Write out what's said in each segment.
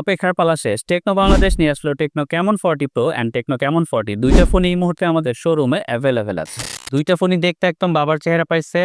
অপেক্ষার পালা শেষ। টেকনো বাংলাদেশ নিয়ে আসলো Tecno Camon forty pro and Tecno Camon forty. দুইটা ফোন এই মুহূর্তে আমাদের শোরুমে অ্যাভেলেবেল আছে। দুইটা ফোনই দেখতে একদম বাবার চেহারা পাইছে।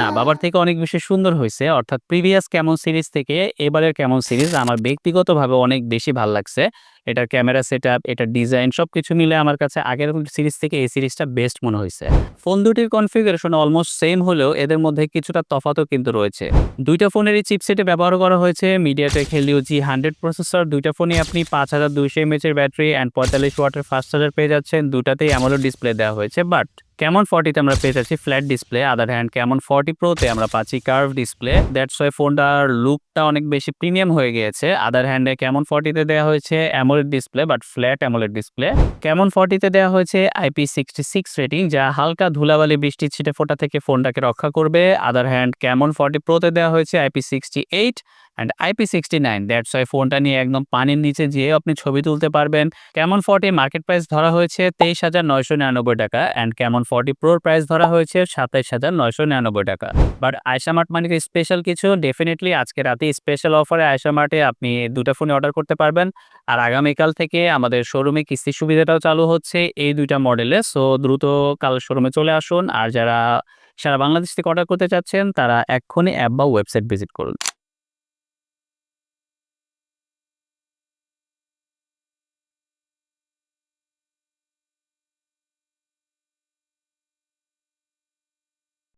না বাবার থেকে অনেক বেশি সুন্দর হয়েছে অর্থাৎ প্রিভিয়াস কেমন সিরিজ থেকে এবারের কেমন সিরিজ আমার ব্যক্তিগতভাবে অনেক বেশি ভালো লাগছে। এটার ক্যামেরা সেট আপ এটার ডিজাইন সব কিছু মিলে আমার কাছে আগের সিরিজ থেকে এই সিরিজটা বেস্ট মনে হয়েছে। ফোন দুটির কনফিগারেশন অলমোস্ট সেম হলেও এদের মধ্যে কিছুটা তফাতও কিন্তু রয়েছে। দুইটা ফোনেরই চিপসেটে ব্যবহার করা হয়েছে, MediaTek Helio G hundred processor, দুইটা ফোনে আপনি পাঁচ হাজার দুইশো এমএচ এর ব্যাটারি অ্যান্ড পঁয়তাল্লিশ ওয়াটের ফাস্ট চার্জার পেয়ে যাচ্ছেন দুটাতেই অ্যামোলো ডিসপ্লে দেওয়া হয়েছে, বাট কেমন ফর্টিতে আমরা পেয়ে যাচ্ছি flat display other hand Camon forty প্রোতে আমরা পাচ্ছি কার্ভ ডিসপ্লে দ্যাটস ওয়াই ফোনটার লুকটা অনেক বেশি প্রিমিয়াম হয়ে গিয়েছে আদার হ্যান্ডে কেমন ফর্টিতে দেওয়া হয়েছে AMOLED display but flat AMOLED display Camon ফর্টিতে দেওয়া হয়েছে? আইপি সিক্সটি সিক্স রেটিং যা হালকা ধুলাবালি বৃষ্টির ছিটে ফোটা থেকে ফোনটাকে রক্ষা করবে। আদার হ্যান্ড ক্যামন ফর্টি প্রোতে দেওয়া হয়েছে? IP sixty eight and IP sixty nine that's why ফোনটা নিয়ে একদম পানির নিচে যেয়ে আপনি ছবি তুলতে পারবেন। কেমন ফর্টি মার্কেট প্রাইস ধরা হয়েছে? তেইশ হাজার নয়শো নিরানব্বই টাকা। অ্যান্ড কেমন ফর্টি প্রোর প্রাইস ধরা হয়েছে? সাতাইশ হাজার নয়শো নিরানব্বই টাকা। বাট আয়সা মার্ট মানে স্পেশাল কিছু? ডেফিনেটলি আজকে রাতে স্পেশাল অফারে আয়সা মার্টে আপনি দুটো ফোনে অর্ডার করতে পারবেন। আর আগামীকাল থেকে আমাদের শোরুমে কিস্তি সুবিধাটাও চালু হচ্ছে এই দুইটা মডেলে সো দ্রুত কাল শোরুমে চলে আসুন। আর যারা সারা বাংলাদেশ থেকে অর্ডার করতে চাচ্ছেন, তারা এক্ষুনি অ্যাপ বা ওয়েবসাইট ভিজিট করুন।